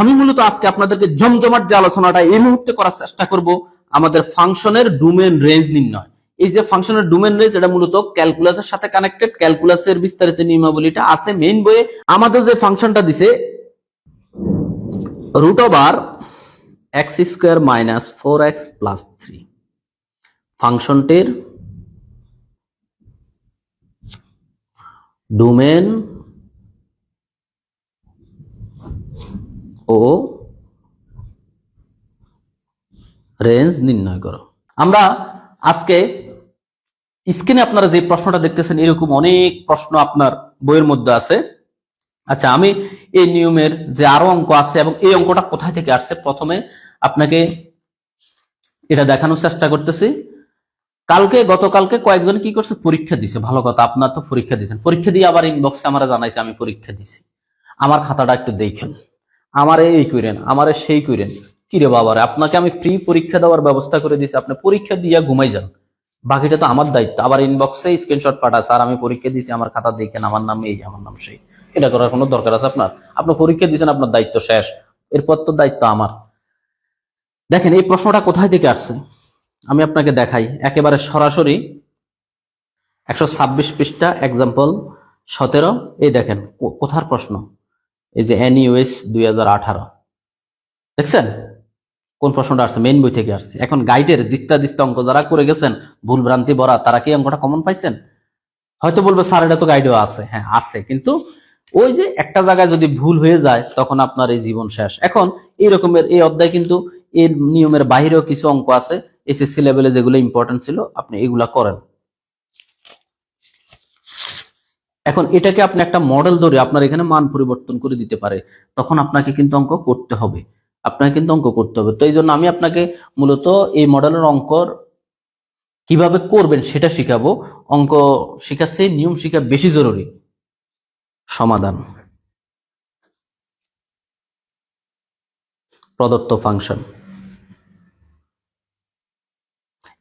আমি মূলত আজকে আপনাদেরকে জমজমাট যে আলোচনাটা এই মুহূর্তে করার চেষ্টা করব, আমাদের ফাংশনের ডোমেন রেঞ্জ নির্ণয়। এই যে ফাংশনের ডোমেন রেঞ্জ, এটা মূলত ক্যালকুলাসের সাথে কানেক্টেড, ক্যালকুলাসের বিস্তারিত নিয়মাবলীটা আছে মেইন বইয়ে। আমাদের যে ফাংশনটা দিছে root over x square minus four x plus three ফাংশনটির ডোমেন ও রেঞ্জ নির্ণয় করো। আমরা আজকে স্ক্রিনে আপনারা যে প্রশ্নটা দেখতেছেন, এরকম অনেক প্রশ্ন আপনার বইয়ের মধ্যে আছে। আচ্ছা আমি এই নিয়মের যে আরও অঙ্ক আছে এবং এই অঙ্কটা কোথায় থেকে আসছে, প্রথমে আপনাকে এটা দেখানোর চেষ্টা করতেছি। কালকে, গতকালকে কয়েকজন কি করছে? পরীক্ষা দিছে। ভালো কথা, আপনার তো পরীক্ষা দিয়েছেন। পরীক্ষা দিয়ে আবার ইনবক্সে আমরা জানাইছে, আমি পরীক্ষা দিছি। আমার খাতাটা একটু দেখেন। আমারে এই করেন আমারে সেই করেন কি রে বাবারে আপনাকে আমি ফ্রি পরীক্ষা দেওয়ার ব্যবস্থা করে দিয়েছি, আপনি পরীক্ষা দিয়ে ঘুমাই যান। বাকিটা তো আমার দায়িত্ব আবার ইনবক্সে স্ক্রিনশট পাঠা, স্যার আমি পরীক্ষা দিয়েছি, আমার খাতা দেখেন, আমার নাম এই, আমার নাম সেই। এটা করার কোনো দরকার আছে আপনার? আপনি পরীক্ষা দিয়েছেন, আপনার দায়িত্ব শেষ। এরপর তো দায়িত্ব আমার। দেখেন, এই প্রশ্নটা কোথায় থেকে আসছে? আমি আপনাকে দেখাই। একেবারে সরাসরি একশো ছাব্বিশ পৃষ্ঠা এক্সাম্পল সতেরো, এই দেখেন কোথার প্রশ্ন? এই যে এনইউএস দুই হাজার আঠারো। দেখছেন? কোন প্রশ্নটা আসছে? মেইন বই থেকে আসছে। এখন গাইডের দিস্তা দিস্তা অঙ্ক যারা করে গেছেন ভুল ভ্রান্তি ভরা তারা কি অঙ্কটা কমন পাইছেন? হয়তো বলবে, স্যার, এটা তো গাইডেও আছে। হ্যাঁ আছে। কিন্তু ওই যে একটা জায়গায় যদি ভুল হয়ে যায়, তখন আপনার এই জীবন শেষ। এখন এই রকমের এই অধ্যায় কিন্তু এর নিয়মের বাইরেও কিছু অঙ্ক আছে। এসএসসি লেভেলে যেগুলো ইম্পর্টেন্ট ছিল, আপনি এগুলা করেন। এখন এটাকে আপনি একটা মডেল ধরে আপনার এখানে মান পরিবর্তন করে দিতে পারে, তখন আপনাকে কিন্তু অঙ্ক করতে হবে। আপনাকে কিন্তু অঙ্ক করতে হবে। তো এই জন্য আমি আপনাকে মূলত এই মডেলের অঙ্কর কীভাবে করবেন সেটা শিখাবো। অঙ্ক শিখাচ্ছে নিয়ম শিখা বেশি জরুরি। সমাধান। প্রদত্ত ফাংশন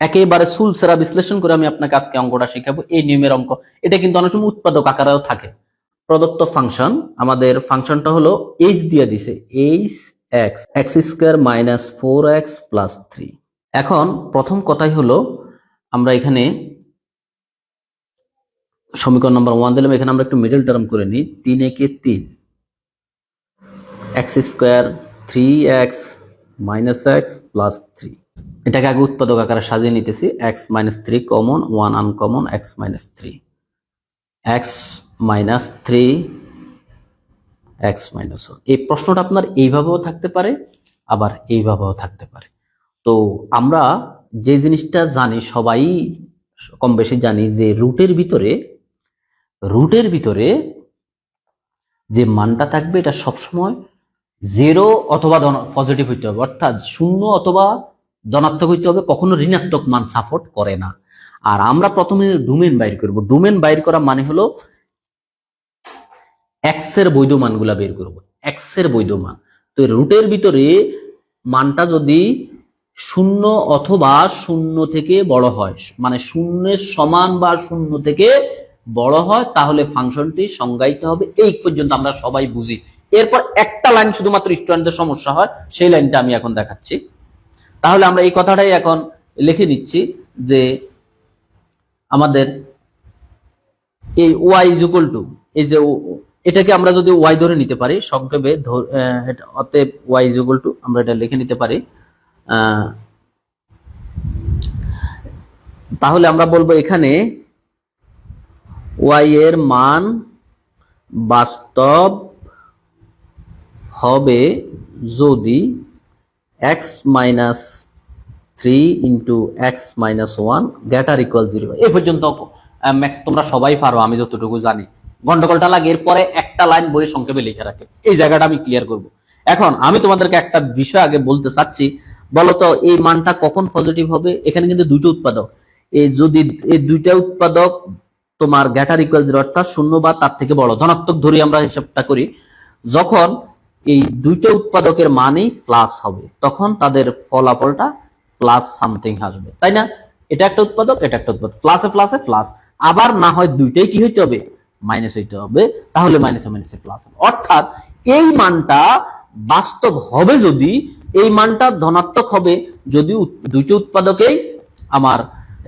একেবারে সুল সেরা বিশ্লেষণ করে আমি আপনাকে আজকে অঙ্কটা শিখাবো। এই নিয়মের অঙ্ক। এটা কিন্তু অনেক সময় উৎপাদক আকারেও থাকে। প্রদত্ত ফাংশন, আমাদের ফাংশনটা হলো এইচ দিয়ে দিছে। H x x square minus four x plus three এখন প্রথম কথাই হলো, আমরা এখানে সমীকরণ নম্বর ওয়ান দিলাম। এখানে আমরা একটু মিডল টার্ম করে নিই। তিন একে তিন। X square three x minus x plus three এটাকে আগে উৎপাদক আকারে সাজিয়ে নিতেছি। X minus three common one uncommon x minus three x minus three x minus এই প্রশ্নটা আপনার এইভাবেও থাকতে পারে, আবার এইভাবেও থাকতে পারে। তো আমরা যে জিনিসটা জানি, সবাই কম বেশি জানি যে রুটের ভিতরে রুটের ভিতরে যে মানটা থাকবে, এটা সবসময় জিরো অথবা পজিটিভ হইতে হবে। অর্থাৎ শূন্য অথবা ধনাত্মক হইতে হবে, কখনো ঋণাত্মক মান সাপোর্ট করে না। আর আমরা প্রথমে ডোমেন বাইর করব। ডোমেন বাইর করা মানে হলো এক্সের বৈধ মানগুলা বের করব। এক্সের বৈধ মান। তো রুটের ভিতরে মানটা যদি শূন্য অথবা শূন্য থেকে বড় হয় মানে শূন্যের সমান বা শূন্য থেকে বড় হয়, তাহলে ফাংশনটি সংজ্ঞায়িত হবে। এই পর্যন্ত আমরা সবাই বুঝি। এরপর একটা লাইন শুধুমাত্র স্টুডেন্টদের সমস্যা হয়, সেই লাইনটা আমি এখন দেখাচ্ছি। তাহলে আমরা এই কথাটাই এখন লিখে নিচ্ছি যে আমাদের এই ওয়াই ইজ ইকুয়াল টু, এই যে এটাকে আমরা যদি ওয়াই ধরে নিতে পারি, সংক্ষেপে অতএব ওয়াই ইজ ইকুয়াল টু, আমরা এটা লিখে নিতে পারি। তাহলে আমরা বলব এখানে ওয়াই এর মান বাস্তব হবে যদি x minus three into x minus one greater equal zero সবাই জানি। গন্ডগোলটা লাগে, এরপরে একটা লাইন বইয়ে সংক্ষেপে লিখে রাখে। এই জায়গাটা আমি ক্লিয়ার করব। এখন আমি তোমাদেরকে একটা বিষয় আগে বলতে চাচ্ছি। বলতো, এই মানটা কখন পজিটিভ হবে? এখানে কিন্তু উৎপাদক। এই যদি এই দুইটা উৎপাদক তোমার গ্যাটার ইকুয়াল জিরো অর্থাৎ শূন্য বা তার থেকে বড়। ধনাত্মক ধরি আমরা হিসাবটা করি। যখন এই দুইটা উৎপাদকের মানই প্লাস হবে, তখন তাদের ফলাফলটা প্লাস সামথিং আসবে, তাই না? এটা একটা উৎপাদক, এটা একটা উৎপাদক প্লাসে প্লাসে প্লাস আবার না হয় দুইটাই কি হইতে হবে? মাইনাস হইতে হবে, তাহলে মাইনাসে মাইনাসে প্লাস হবে। অর্থাৎ এই মানটা বাস্তব হবে যদি, এই মানটা ধনাত্মক হবে যদি দুইটি উৎপাদকেই আমার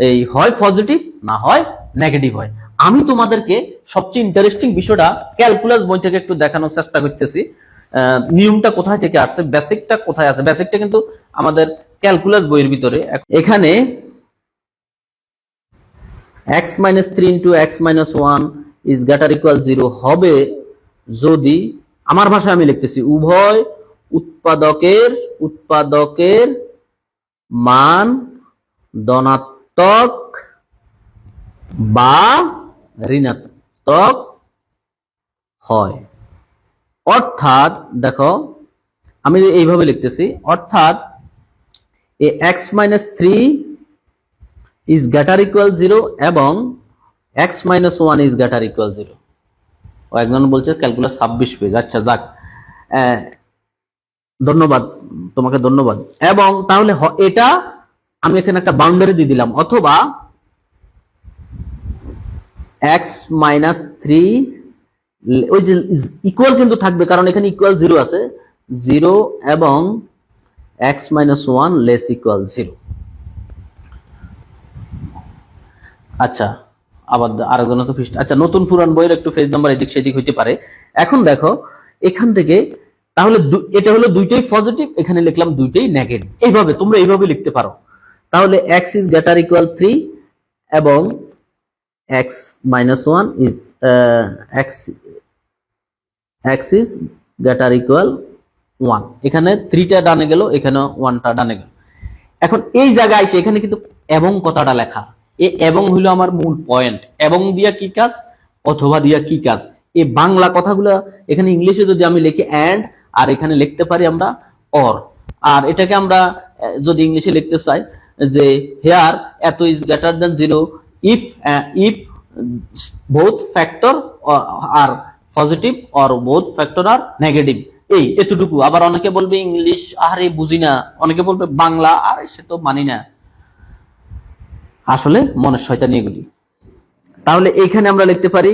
এই হয় পজিটিভ না হয় নেগেটিভ হয়। আমি তোমাদেরকে সবচেয়ে ইন্টারেস্টিং বিষয়টা ক্যালকুলাস বই থেকে একটু দেখানোর চেষ্টা করতেছি। নিয়মটা কোথায় থেকে আসছে? বেসিকটা কোথায় আছে বেসিকটা কিন্তু আমাদের ক্যালকুলাস বইয়ের ভিতরে। এখানে x minus 3 into x minus 1 is greater equal 0 হবে যদি, আমার ভাষায় আমি লিখতেছি, উভয় উৎপাদকের উৎপাদকের মান ধনাত্মক বা ঋণাত্মক হয়। অর্থাৎ, দেখো, আমি এইভাবে লিখতেছি, অর্থাৎ x minus three is greater equal zero এবং x minus one is greater equal zero ও একজন বলছে ছাব্বিশ পেজ আচ্ছা যাক। ধন্যবাদ, তোমাকে ধন্যবাদ। এবং তাহলে এটা আমি এখানে একটা বাউন্ডারি দিয়ে দিলাম, অথবা এক্স মাইনাস থ্রি ওই যে ইকুয়াল কিন্তু থাকবে, কারণ এখানে ইকুয়াল জিরো আছে। জিরো এবং x minus one less equal zero আচ্ছা আবার আরেকজন আচ্ছা নতুন পুরান বইয়ের একটু পেজ নাম্বার এদিক সেদিক হইতে পারে। এখন দেখো, এখান থেকে তাহলে এটা হলো দুইটাই পজিটিভ এখানে লিখলাম দুইটাই নেগেটিভ এইভাবে, তোমরা এইভাবে লিখতে পারো। তাহলে x is greater equal three এবং x minus one is x is greater equal one এখানে থ্রিটা ডানে গেল, এখানে ওয়ানটা ডানে গেল। এখন এই জায়গায় এসে এখানে কিন্তু এবং কথাটা লেখা। এ এবং হইল আমার মূল পয়েন্ট এবং দিয়া কি কাজ? অথবা দিয়া কি কাজ? এই বাংলা কথাগুলো এখানে ইংলিশে যদি আমি লিখি অ্যান্ড আর এখানে লিখতে পারি আমরা অর আর এটাকে আমরা যদি ইংলিশে লিখতে চাই, যে here it is greater than zero if if both factor are positive or both factor are negative এই এতটুকু। আবার অনেকে বলবে ইংলিশ আরে বুঝি না। অনেকে বলবে বাংলা, আরে সে তো মানি না। আসলে মনের শয়তানি এগুলি। তাহলে এখানে আমরা লিখতে পারি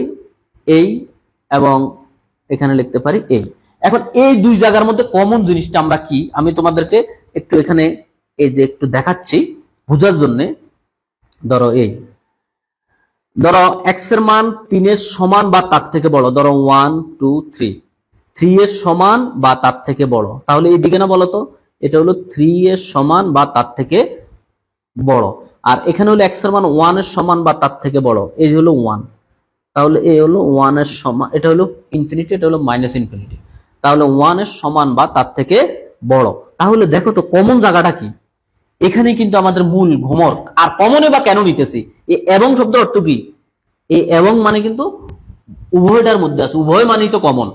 এই এবং এখানে লিখতে পারি এই। এখন এই দুই জায়গার মধ্যে কমন জিনিসটা আমরা কি? আমি তোমাদেরকে একটু এখানে এই যে একটু দেখাচ্ছি, বোঝার জন্য। ধরো এই। ধরো এক্সের মান তিনের সমান বা তার থেকে বড়। ধরো ওয়ান টু থ্রি থ্রি এর সমান বা তার থেকে বড়। তাহলে এই দিকে না বলো তো, এটা হলো থ্রি এর সমান বা তার থেকে বড়। আর এখানে হলো এক্সের মান ওয়ানের সমান বা তার থেকে বড়। এই হলো ওয়ান তাহলে এই হলো ওয়ানের সমান, এটা হলো ইনফিনিটি এটা হলো মাইনাস ইনফিনিটি তাহলে ওয়ানের সমান বা তার থেকে বড়। তাহলে দেখো তো কমন জায়গাটা কি? এখানে কিন্তু আমাদের মূল ভ্রমর আর কমনে বা কেন নিতেছি? এবং শব্দ অর্থ কি? এই এবং মানে কিন্তু উভয়টার মধ্যে আছে, উভয় মানেই তো কমন।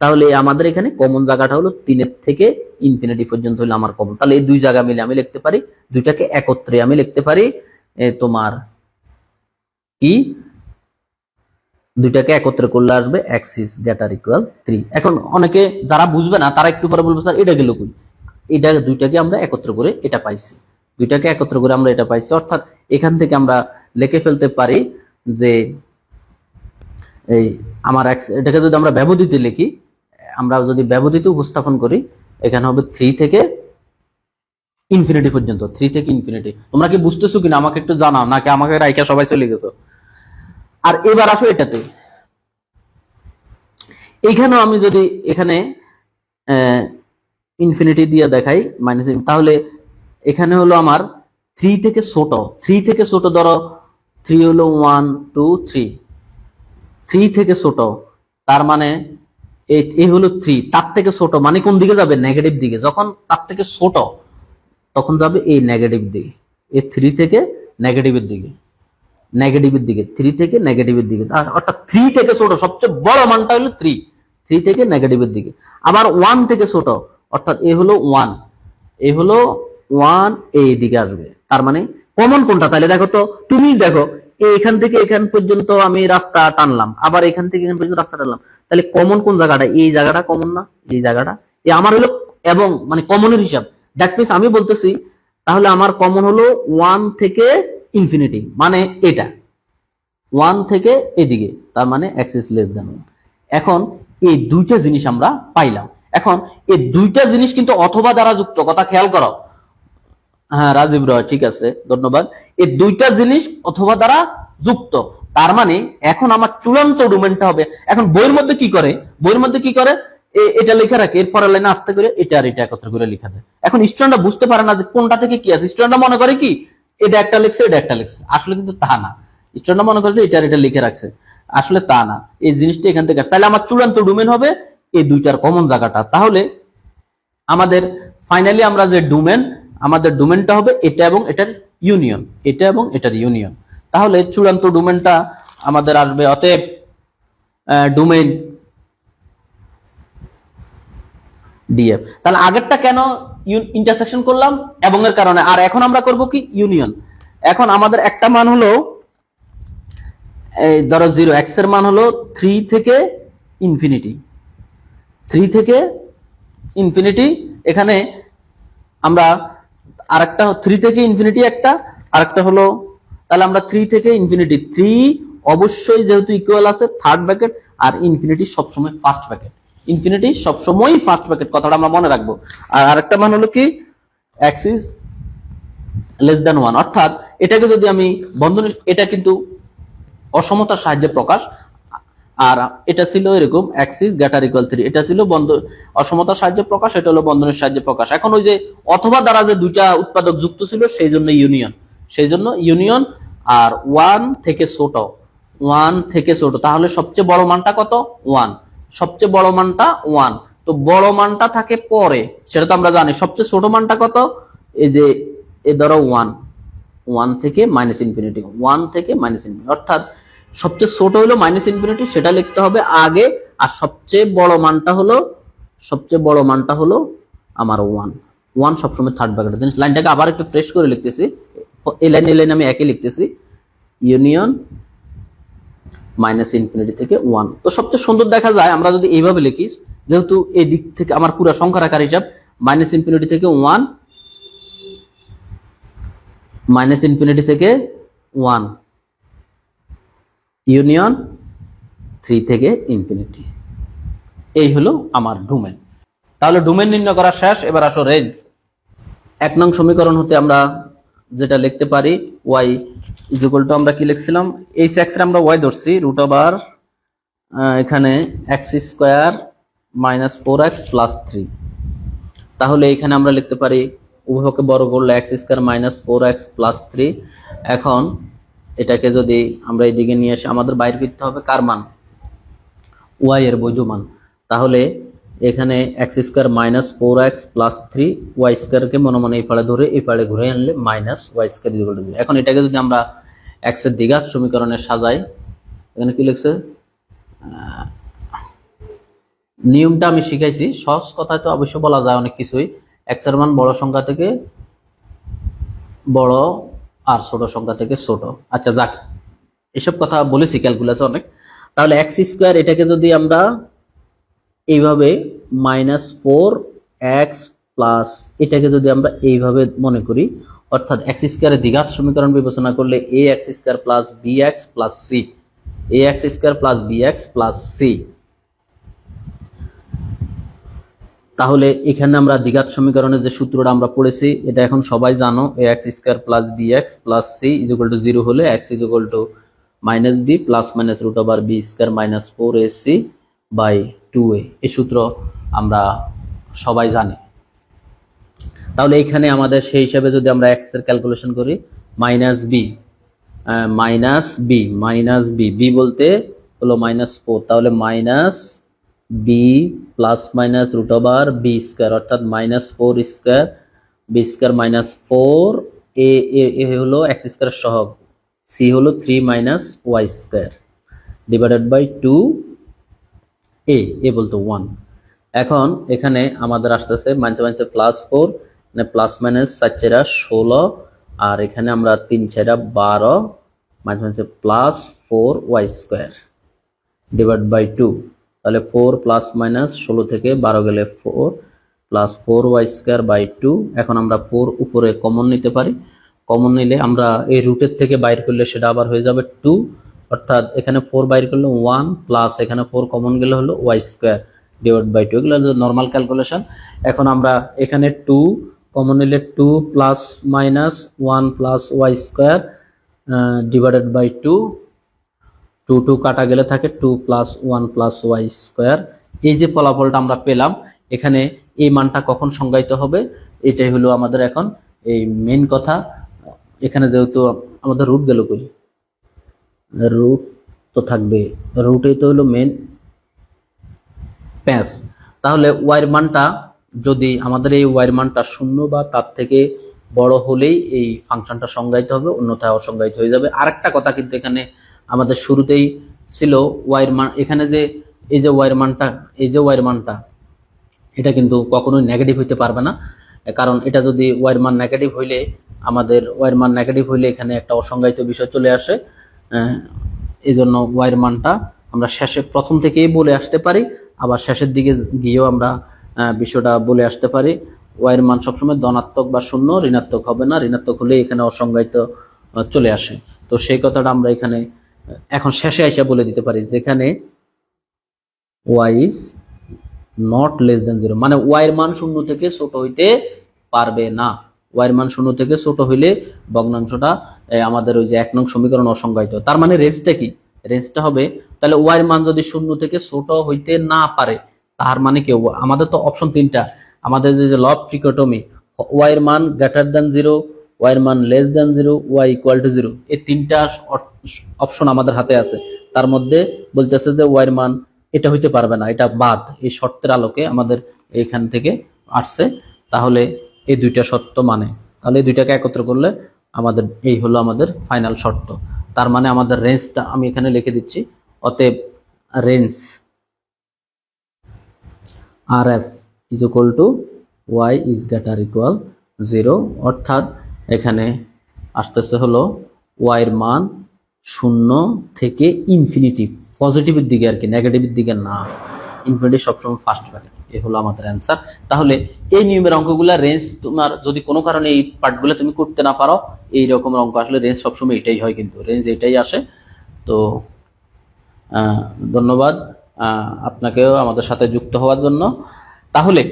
তাহলে আমাদের এখানে কমন জায়গাটা হলো তিনের থেকে ইনফিনিটি পর্যন্ত হলো আমার কমন। তাহলে এই দুই জায়গা মিলে আমি লিখতে পারি, দুইটাকে একত্রে আমি লিখতে পারি তোমার কি? দুইটাকে একত্রে করলে আসবে এক্সিস গ্রেটার ইকুয়াল থ্রি এখন অনেকে যারা বুঝবে না, তারা একটু পরে বলবে, স্যার, এটা গেল কই? এটা দুইটাকে আমরা একত্র করে এটা পাইছি। দুইটাকে একত্র করে আমরা এটা পাইছি। অর্থাৎ এখান থেকে আমরা লিখে ফেলতে পারি যে এই আমার এটাকে যদি আমরা ব্যবধিতে লিখি, আমরা যদি ব্যবধিতে উপস্থাপন করি, এখানে হবে থ্রি থেকে ইনফিনিটি পর্যন্ত থ্রি থেকে ইনফিনিটি তোমরা কি বুঝতেছো কিনা? আমাকে একটু জানাও, নাকি আমাকে রাইকা সবাই চলে গেছো? আর এবার আসো এটাতে। এইখানেও আমি যদি এখানে ইনফিনিটি দিয়ে দেখাই মাইনাস তাহলে এখানে হলো আমার থ্রি থেকে ছোট থ্রি থেকে ছোট ধরো থ্রি হলো ওয়ান টু থ্রি থ্রি থেকে ছোট, তার মানে এই হলো থ্রি তার থেকে ছোট মানে কোন দিকে যাবে? নেগেটিভ দিকে। যখন তার থেকে ছোট, তখন যাবে এই নেগেটিভ দিকে। এই থ্রি থেকে নেগেটিভের দিকে। নেগেটিভের দিকে থ্রি থেকে নেগেটিভের দিকে। অর্থাৎ থ্রি থেকে ছোট, সবচেয়ে বড় মানটা হলো থ্রি থ্রি থেকে নেগেটিভের দিকে। আবার ওয়ান থেকে ছোট অর্থাৎ এ হলো ওয়ান এ হলো ওয়ান এই দিকে আসবে। তার মানে কমন কোনটা? তাহলে দেখো তো, তুমি দেখো, এখান থেকে এখান পর্যন্ত আমি রাস্তা টানলাম, আবার এখান থেকে এখান পর্যন্ত রাস্তা টানলাম। তাহলে কমন কোন জায়গাটা? এই জায়গাটা কমন না? এই জায়গাটা? এই আমার হলো, এবং মানে কমনের হিসাব। দ্যাট মিনস আমি বলতেছি, তাহলে আমার কমন হলো ওয়ান থেকে ইনফিনিটি মানে এটা। ওয়ান থেকে এদিকে, তার মানে এক্সিস লেস দেন এখন এই দুইটা জিনিস আমরা পাইলাম। এখন এই দুইটা জিনিস কিন্তু অথবা দ্বারা যুক্ত, কথা খেয়াল করো। হ্যাঁ রাজীব রয়, ঠিক আছে, ধন্যবাদ। এই দুইটা জিনিস অথবা দ্বারা যুক্ত, তার মানে এখন আমার চূড়ান্ত ডোমেনটা হবে। এখন বইয়ের মধ্যে কি করে? বইয়ের মধ্যে কি করে? এটা লেখা রাখে এর পরের লাইনে আস্তে করে এটা আর এটা একত্র করে লেখা দেয়। এখন স্টুডেন্টরা বুঝতে পারে না যে কোনটা থেকে কি আছে। স্টুডেন্টরা মনে করে কি, এটা একটা লিখছে, এটা একটা লিখছে। আসলে কিন্তু তা না। স্টুডেন্টরা মনে করে যে এটা আর এটা লিখে রাখছে। আসলে তা না। এই জিনিসটা এখান থেকে, তাহলে আমার চূড়ান্ত ডোমেন হবে এই দুইটার কমন জায়গাটা। তাহলে আমাদের ফাইনালি আমরা যে ডোমেন আমাদের ডোমেনটা হবে এটা এবং এটার ইউনিয়ন এটা এবং এটার ইউনিয়ন তাহলে চূড়ান্ত ডোমেনটা আমাদের আসবে, অতএব ডোমেন ডিএফ তাহলে আগেরটা কেন ইন্টারসেকশন করলাম? এবং এর কারণে, আর এখন আমরা করব কি? ইউনিয়ন এখন আমাদের একটা মান হলো, এই ধরো জিরো এক্সের মান হলো থ্রি থেকে ইনফিনিটি থ্রি থেকে ইনফিনিটি, এখানে আমরা আরেকটা থ্রি থেকে ইনফিনিটি একটা, আরেকটা হলো, তাহলে আমরা থ্রি থেকে ইনফিনিটি, থ্রি অবশ্যই যেহেতু ইকুয়াল আছে থার্ড ব্র্যাকেট আর ইনফিনিটি সবসময় ফার্স্ট ব্র্যাকেট ইনফিনিটি সবসময় ফার্স্ট ব্র্যাকেট কথাটা আমরা মনে রাখব। আর আরেকটা মান হলো কি? ইজ লেস দ্যান ওয়ান অর্থাৎ এটাকে যদি আমি বন্ধনী এটা কিন্তু অসমতার সাহায্যে প্রকাশ আর এটা ছিল এরকম অ্যাক্সিস গ্যাটার ইকুয়াল থ্রি এটা ছিল বন্ধ অসমতার সাহায্যে প্রকাশ, এটা হলো বন্ধনের সাহায্যে প্রকাশ। এখন ওই যে অথবা দ্বারা যে দুইটা উৎপাদক যুক্ত ছিল, সেই জন্য ইউনিয়ন সেই জন্য ইউনিয়ন আর ওয়ান থেকে ছোট। ওয়ান থেকে ছোট। তাহলে সবচেয়ে বড় মানটা কত? ওয়ান সবচেয়ে বড় মানটা ওয়ান তো বড় মানটা থাকে পরে। সেটা তো আমরা জানি। সবচেয়ে ছোট মানটা কত? এই যে, এ ধরো ওয়ান ওয়ান থেকে মাইনাস ইনফিনিটি ওয়ান থেকে মাইনাস ইনফিনিটি অর্থাৎ সবচেয়ে ছোট হলো মাইনাস ইনফিনিটি সেটা লিখতে হবে আগে। আর সবচেয়ে বড় মানটা হলো, সবচেয়ে বড় মানটা হলো আমার ওয়ান ওয়ান সবসময় থার্ড ব্র্যাকেট জিনিস লাইনটাকে আবার একটু ফ্রেশ করে লিখতেছি। এই লাইন এই লাইন আমি একই লিখতেছি। ইউনিয়ন মাইনাস ইনফিনিটি থেকে ওয়ান তো সবচেয়ে সুন্দর দেখা যায়, আমরা যদি এইভাবে লিখি, যেহেতু এই দিক থেকে আমার পুরো সংখ্যা রাখার হিসাব মাইনাস ইনফিনিটি থেকে ওয়ান মাইনাস ইনফিনিটি থেকে ওয়ান ইউনিয়ন থ্রি থেকে ইনফিনিটি। এই হলো আমার ডোমেন তাহলে ডোমেন নির্ণয় করা শেষ, এবার আসো রেঞ্জ এক নং সমীকরণ হতে আমরা যেটা লিখতে পারি ওয়াই ইকুয়াল টু আমরা কি লিখছিলাম? এই এক্স আমরা ওয়াই ধরছি রুট ওভার এখানে x square minus four x plus three তাহলে এখানে আমরা লিখতে পারি, উভয়কে বড় করলে x square minus four x plus three এখন এটাকে যদি আমরা এদিকে নিয়ে এসে আমাদের বাইরে করতে হবে কার মান? ওয়াই এর বৈধ মান। তাহলে এখানে x square minus four x plus three y স্কোয়ারকে মনে মনে এই পাড়ে ধরে, এই পাড়ে ঘুরে আনলে minus y square equal to এখন এটাকে যদি আমরা এক্সের দ্বিঘাত সমীকরণে সাজাই, এখানে কি লিখছে? নিয়মটা আমি শিখাইছি, সহজ কথায় তো অবশ্য বলা যায় অনেক কিছুই। এক্সের মান বড় সংখ্যা থেকে বড় আর ছোট সংখ্যা থেকে ছোট। আচ্ছা যাক, এসব কথা বলেছি ক্যালকুলাসে অনেক। তাহলে এক্স স্কোয়ার এটাকে যদি আমরা এইভাবে মাইনাস ফোর এক্স প্লাস এটাকে যদি আমরা এইভাবে মনে করি, অর্থাৎ এক্স স্কোয়ারের দ্বিঘাত সমীকরণ বিবেচনা করলে a x square plus b x plus c a x square plus b x plus c তাহলে এখানে আমরা দ্বিঘাত সমীকরণের যে সূত্রটা আমরা পড়েছি, এটা এখন সবাই জানো a x square plus b x plus c equal to zero হলে x equal to minus b plus minus root over b square minus four a c by two a এই সূত্র আমরা সবাই জানি। তাহলে এখানে আমাদের সেই হিসাবে যদি আমরা এক্সের ক্যালকুলেশন করি minus b minus b minus b b বলতে হলো মাইনাস ফোর তাহলে minus b plus minus root over b square অর্থাৎ minus four square b square minus four a a হলো এক্স স্কোয়ার সহগ সি হলো three minus y square divided by two a a বলতো one এখন এখানে আমাদের আসতেছে মাইনাস মাইনাসে প্লাস ফোর মানে প্লাস মাইনাস চার চেরা ষোলো, আর এখানে আমরা তিন চেরা বারো, মাইনাস মাইনাসে plus four y square divide by two তাহলে ফোর প্লাস মাইনাস ষোলো থেকে বারো গেলে four plus four y square by two এখন আমরা ফোর উপরে কমন নিতে পারি। কমন নিলে আমরা এই রুটের থেকে বাইর করলে সেটা আবার হয়ে যাবে টু অর্থাৎ এখানে ফোর বাইর করলে ওয়ান প্লাস এখানে ফোর কমন গেলে হলো y square divide by two এগুলো নর্মাল ক্যালকুলেশন এখন আমরা এখানে টু কমন নিলে two plus minus one plus y square divided by two two two কাটা গেলে থাকে two plus one plus y square. এই যে ফলাফলটা আমরা পেলাম, এখানে এই মানটা কখন সংজ্ঞায়িত হবে, এটাই হলো আমাদের এখন এই মেন কথা। এখানে যেহেতু আমাদের রুট গেল কই? রুট তো থাকবে রুটেই তো হলো মেন প্যাঁচ। তাহলে ওয়াইয়ের মানটা যদি আমাদের এই ওয়াইয়ের মানটা শূন্য বা তার থেকে বড় হলেই এই ফাংশনটা সংজ্ঞায়িত হবে, অন্যথায় অসংজ্ঞায়িত হয়ে যাবে। আরেকটা কথা কিন্তু এখানে আমাদের শুরুতেই ছিল ওয়াইয়ের মান, এখানে যে এই যে ওয়াইয়ের মানটা, এই যে ওয়াইয়ের মানটা, এটা কিন্তু কখনোই নেগেটিভ হইতে পারবে না। কারণ এটা যদি ওয়াইয়ের মান নেগেটিভ হইলে, আমাদের ওয়াইয়ের মান নেগেটিভ হইলে এখানে একটা অসংজ্ঞায়িত বিষয় চলে আসে। এই জন্য ওয়াইয়ের মানটা আমরা শেষে প্রথম থেকেই বলে আসতে পারি, আবার শেষের দিকে গিয়েও আমরা বিষয়টা বলে আসতে পারি। ওয়াইয়ের মান সবসময় ধনাত্মক বা শূন্য, ঋণাত্মক হবে না। ঋণাত্মক হলে এখানে অসংজ্ঞায়িত চলে আসে। তো সেই কথাটা আমরা এখানে এখন শেষে আইসা বলে দিতে পারি, যেখানে y is not less than zero মানে ওয়াই এর মান শূন্য থেকে ছোট হইতে পারবে না। ওয়াই এর মান শূন্য থেকে ছোট হইলে ভগ্নাংশটা আমাদের ওই যে এক নং সমীকরণ অসংজ্ঞায়িত। তার মানে রেঞ্জটা কি? রেঞ্জটা হবে, তাহলে ওয়াই এর মান যদি শূন্য থেকে ছোট হইতে না পারে, তার মানে কি? আমাদের তো অপশন তিনটা। আমাদের যে লব ট্রিকোটমি ওয়াই এর মান গ্রেটার দ্যান জিরো ওয়াই এর মান less than zero y equal to zero এই তিনটা অপশন আমাদের হাতে আছে। তার মধ্যে বলতেছে যে ওয়াই এর মান এটা হইতে পারবে না, এটা বাদ। এই শর্তের আলোকে আমাদের এইখান থেকে আসছে। তাহলে এই দুইটা শর্ত মানে। তাহলে এই দুইটাকে একত্র করলে আমাদের এই হলো আমাদের ফাইনাল শর্ত। তার মানে আমাদের রেঞ্জটা আমি এখানে লিখে দিচ্ছি। অতএব range R f is equal to y is greater equal zero অর্থাৎ এখানে আসতেছে হলো ওয়াই এর মান শূন্য থেকে ইনফিনিটি পজিটিভের দিকে আর কি নেগেটিভের দিকে না। ইনফিনিটি সবসময় ফার্স্ট ব্র্যাকেট এই হলো আমাদের অ্যান্সার তাহলে এই নিয়মের অঙ্কগুলা রেঞ্জ তোমার যদি কোনো কারণে এই পার্টগুলো তুমি করতে না পারো, এই রকমের অঙ্ক আসলে রেঞ্জ সবসময় এটাই হয় কিন্তু রেঞ্জ এটাই আসে। তো ধন্যবাদ আপনাকেও আমাদের সাথে যুক্ত হওয়ার জন্য। তাহলে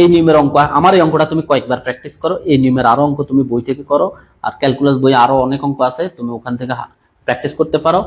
এই নিয়মের অঙ্ক, আমার এই অঙ্কটা তুমি কয়েকবার প্র্যাকটিস করো, এই নিয়মের আরও অঙ্ক তুমি বই থেকে করো, আর ক্যালকুলাস বই আরও অনেক অঙ্ক আছে, তুমি ওখান থেকে প্র্যাকটিস করতে পারো।